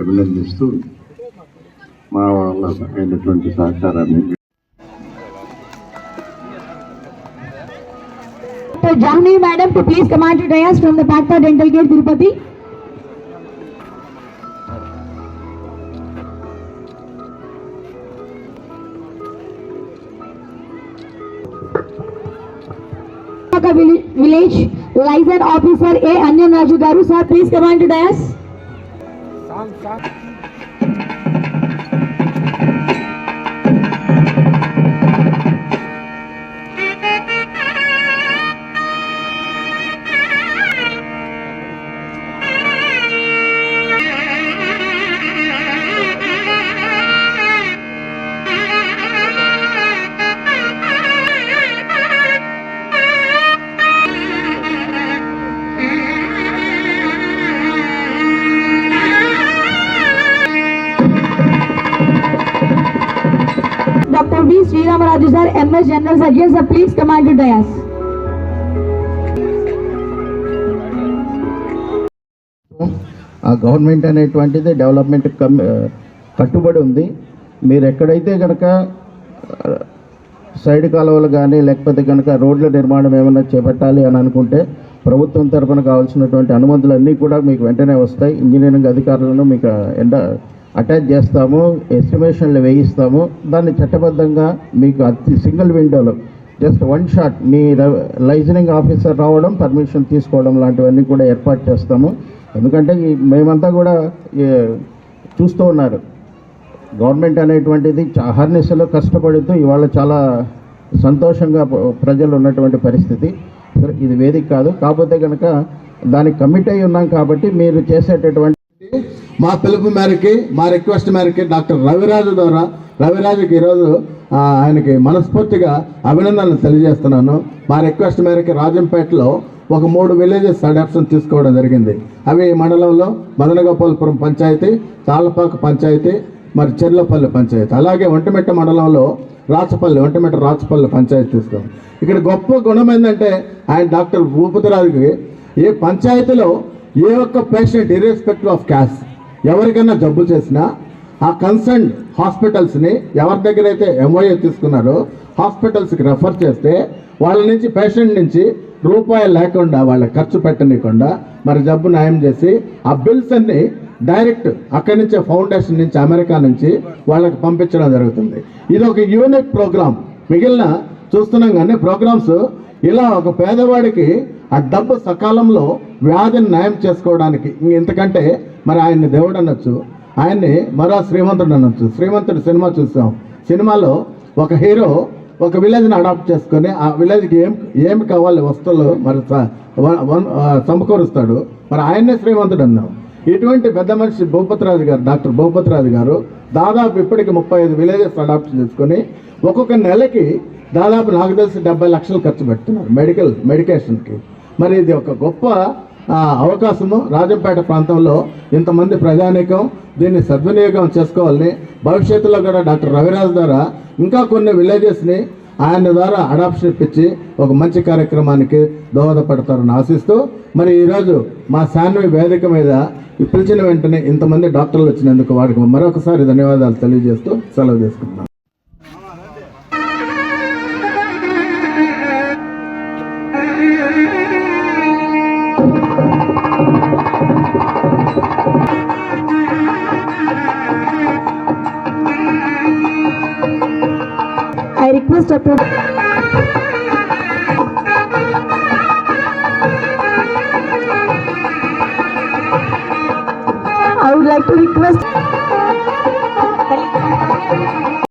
అభినందిస్తూ మా వాళ్ళ అయినటువంటి సహకారాన్ని Jahni Madam to please come on to dais from the Bhakta Dental Gate, Tirupati. Village Village Liaison Officer A. Anyan Raju Garu, sir, please come Tamam tamam. V. Sir sir, MS General Surgeon, sir, please come to dais. ఆ government అనేటువంటిది development కట్టుబడి ఉంది మీరు ఎక్కడైతే కనుక side కాలువలు కానీ లేకపోతే కనుక రోడ్ల నిర్మాణం ఏమైనా చేపట్టాలి అని అనుకుంటే ప్రభుత్వం తరపున కావాల్సినటువంటి అనుమతులన్నీ కూడా మీకు వెంటనే వస్తాయి ఇంజనీరింగ్ అధికారులను మీకు ఎండ అటాచ్ చేస్తాము ఎస్టిమేషన్లు వేయిస్తాము. దాన్ని చట్టబద్ధంగా మీకు అతి సింగిల్ విండోలో జస్ట్ వన్ షాట్ మీ లైజనింగ్ ఆఫీసర్ రావడం పర్మిషన్ తీసుకోవడం లాంటివన్నీ కూడా ఏర్పాటు చేస్తాము. ఎందుకంటే మేమంతా కూడా చూస్తూ ఉన్నారు. గవర్నమెంట్ అనేటువంటిది అహర్నిశలో కష్టపడుతూ ఇవాళ చాలా సంతోషంగా ప్రజలు ఉన్నటువంటి పరిస్థితి. సరే, ఇది వేదిక కాదు. కాకపోతే కనుక దానికి కమిట్ అయి ఉన్నాం కాబట్టి మీరు చేసేటటువంటి మా పిలుపు మేరకి మా రిక్వెస్ట్ మేరకి డాక్టర్ రవిరాజు ద్వారా రవిరాజుకి ఈరోజు ఆయనకి మనస్ఫూర్తిగా అభినందనలు తెలియజేస్తున్నాను. మా రిక్వెస్ట్ మేరకి రాజంపేటలో ఒక మూడు విలేజెస్ అడాప్షన్ తీసుకోవడం జరిగింది. అవి ఈ మండలంలో మదనగోపాలపురం పంచాయతీ తాళ్ళపాక పంచాయతీ మరి చెర్లపల్లి పంచాయతీ. అలాగే ఒంటిమిట్ట మండలంలో రాచపల్లి ఒంటిమిట్ట రాచపల్లి పంచాయతీ తీసుకోండి ఇక్కడ గొప్ప గుణం ఏంటంటే ఆయన డాక్టర్ భూపతిరాజుకి ఏ పంచాయతీలో ఏ ఒక్క పేషెంట్ ఇర్రెస్పెక్టివ్ ఆఫ్ క్యాస్ట్ ఎవరికైనా జబ్బు చేసినా ఆ కన్సర్న్ హాస్పిటల్స్ని ఎవరి దగ్గర అయితే ఎంఓఏ తీసుకున్నారో హాస్పిటల్స్కి రెఫర్ చేస్తే వాళ్ళ నుంచి పేషెంట్ నుంచి రూపాయలు లేకుండా వాళ్ళ ఖర్చు పెట్టనీయకుండా మరి జబ్బు న్యాయం చేసి ఆ బిల్స్ అన్ని డైరెక్ట్ అక్కడి నుంచే ఫౌండేషన్ నుంచి అమెరికా నుంచి వాళ్ళకి పంపించడం జరుగుతుంది. ఇది ఒక యూనిక్ ప్రోగ్రామ్. మిగిలిన చూస్తున్నాం కానీ ప్రోగ్రామ్స్ ఇలా ఒక పేదవాడికి ఆ డబ్బు సకాలంలో వ్యాధిని న్యాయం చేసుకోవడానికి ఇంక ఇంతకంటే మరి ఆయన్ని దేవుడు అనొచ్చు. ఆయన్ని మరో శ్రీమంతుడు అనొచ్చు. శ్రీమంతుడు సినిమా చూసాం. సినిమాలో ఒక హీరో ఒక విలేజ్ని అడాప్ట్ చేసుకొని ఆ విలేజ్కి ఏం ఏమి కావాలి వస్తువులు మరి సమకూరుస్తాడు. మరి ఆయన్నే శ్రీమంతుడు అన్నాం. ఇటువంటి పెద్ద మనిషి భూపతిరాజు గారు డాక్టర్ భూపతిరాజు గారు దాదాపు ఇప్పటికి ముప్పై ఐదు విలేజెస్ అడాప్ట్ చేసుకొని ఒక్కొక్క నెలకి దాదాపు నాకు తెలిసి డెబ్బై లక్షలు ఖర్చు పెడుతున్నారు. మెడికల్ మెడికేషన్కి. మరి ఇది ఒక గొప్ప అవకాశము రాజంపేట ప్రాంతంలో ఇంతమంది ప్రజానీకం దీన్ని సద్వినియోగం చేసుకోవాలని భవిష్యత్తులో కూడా డాక్టర్ రవిరాజు ద్వారా ఇంకా కొన్ని విలేజెస్ని ఆయన ద్వారా అడాప్షన్ ఇప్పించి ఒక మంచి కార్యక్రమానికి దోహదపడతారని ఆశిస్తూ మరి ఈరోజు మా శాన్వి వేదిక మీద ఈ పిలిచిన వెంటనే ఇంతమంది డాక్టర్లు వచ్చినందుకు వాడికి మరొకసారి ధన్యవాదాలు తెలియజేస్తూ సెలవు చేసుకుంటున్నాను request Dr. I would like to request